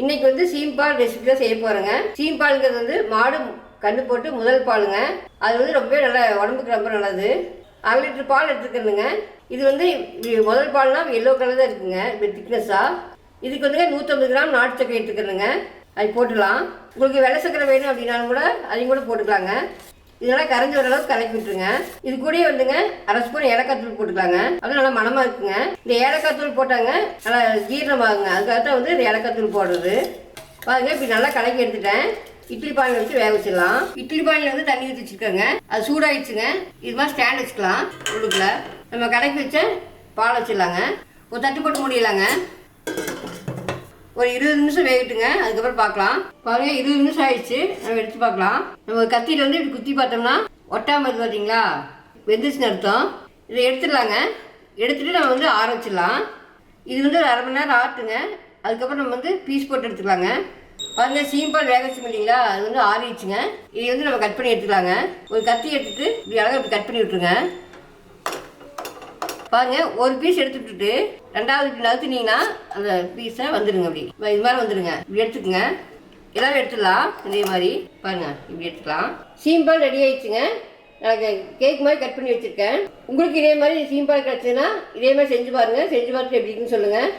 இன்னைக்கு வந்து சீம்பால் ரெசிபி தான் செய்ய போகிறேங்க சீம்பாலுங்கிறது வந்து மாடு கண்ணு போட்டு முதல் பாலுங்க. அது வந்து ரொம்பவே நல்ல உடம்புக்கு ரொம்ப நல்லது. அரை லிட்டர் பால் எடுத்துக்கணுங்க. இது வந்து முதல் பால்னா எல்லோ கலர் தான் இருக்குங்க இப்படி திக்னஸாக இதுக்கு வந்துங்க நூற்றம்பது கிராம் நாட்டு சக்கரை எடுத்துக்கணுங்க. அது போட்டுடலாம். உங்களுக்கு வெள்ளை சக்கரை வேணும் அப்படின்னாலும் கூட அதையும் கூட போட்டுக்கலாங்க. இதெல்லாம் கரைஞ்ச ஓரளவுக்கு கலக்கி விட்டுருங்க. இது கூடயே வந்துங்க அரை ஸ்பூன் ஏலக்காய் தூள் போட்டுக்கலாங்க. அது நல்லா மணமாக இருக்குங்க. இந்த ஏலக்காய் தூள் போட்டாங்க நல்லா ஜீரணமாகுங்க. அதுக்காக தான் வந்து இந்த ஏலக்காய் தூள் போடுறது. பாருங்க இப்படி நல்லா கலக்கி எடுத்துட்டேன். இட்லி பானையில் வச்சு வேக வச்சிடலாம். இட்லி பானையில் வந்து தண்ணி ஊற்றி வச்சுருக்கோங்க. அது சூடாயிடுச்சுங்க. இது மாதிரி ஸ்டாண்ட் வச்சுக்கலாம் உள்ளுக்குள்ள. நம்ம கலக்கி வச்ச பால் வச்சிடலாங்க. ஒரு தட்டு போட்டு முடியலாங்க ஒரு இருபது நிமிஷம் வேகட்டுங்க அதுக்கப்புறம் பார்க்கலாம். பாருங்க இருபது நிமிஷம் ஆயிடுச்சு. நம்ம எடுத்து பார்க்கலாம். நம்ம கத்தியில் வந்து இப்படி குத்தி பார்த்தோம்னா ஒட்டாம இருக்கு பார்த்தீங்களா வெந்துச்சுன்னு அர்த்தம். இதை எடுத்துடலாங்க. எடுத்துட்டு நம்ம வந்து ஆற வச்சிடலாம். இது வந்து ஒரு அரை மணி நேரம் ஆட்டுங்க. அதுக்கப்புறம் நம்ம வந்து பீஸ் போட்டு எடுத்துக்கலாங்க. பாருங்க சீம்பால் வேக வச்சு இல்லைங்களா? அது வந்து ஆறிடுச்சுங்க. இதை வந்து நம்ம கட் பண்ணி எடுத்துக்கலாங்க. ஒரு கத்தி எடுத்துட்டு இப்படி அழகாக இப்படி கட் பண்ணி விட்டுருங்க. பாருங்க ஒரு பீஸ் எடுத்து விட்டுட்டு ரெண்டாவது இப்படி நகர்த்துனீங்கன்னா அந்த பீஸை வந்துடுங்க அப்படி. இது மாதிரி வந்துடுங்க இப்படி எடுத்துக்கோங்க. எல்லாரும் எடுத்துடலாம். இதே மாதிரி. பாருங்க இப்படி எடுத்துக்கலாம். சீம்பால் ரெடி ஆயிடுச்சுங்க. நான் கேக் மாதிரி கட் பண்ணி வச்சுருக்கேன். உங்களுக்கு இதே மாதிரி சீம்பால் கிடச்சுன்னா இதே மாதிரி செஞ்சு பாருங்க. செஞ்சு பார்த்துட்டு எப்படி இருக்குன்னு சொல்லுங்கள்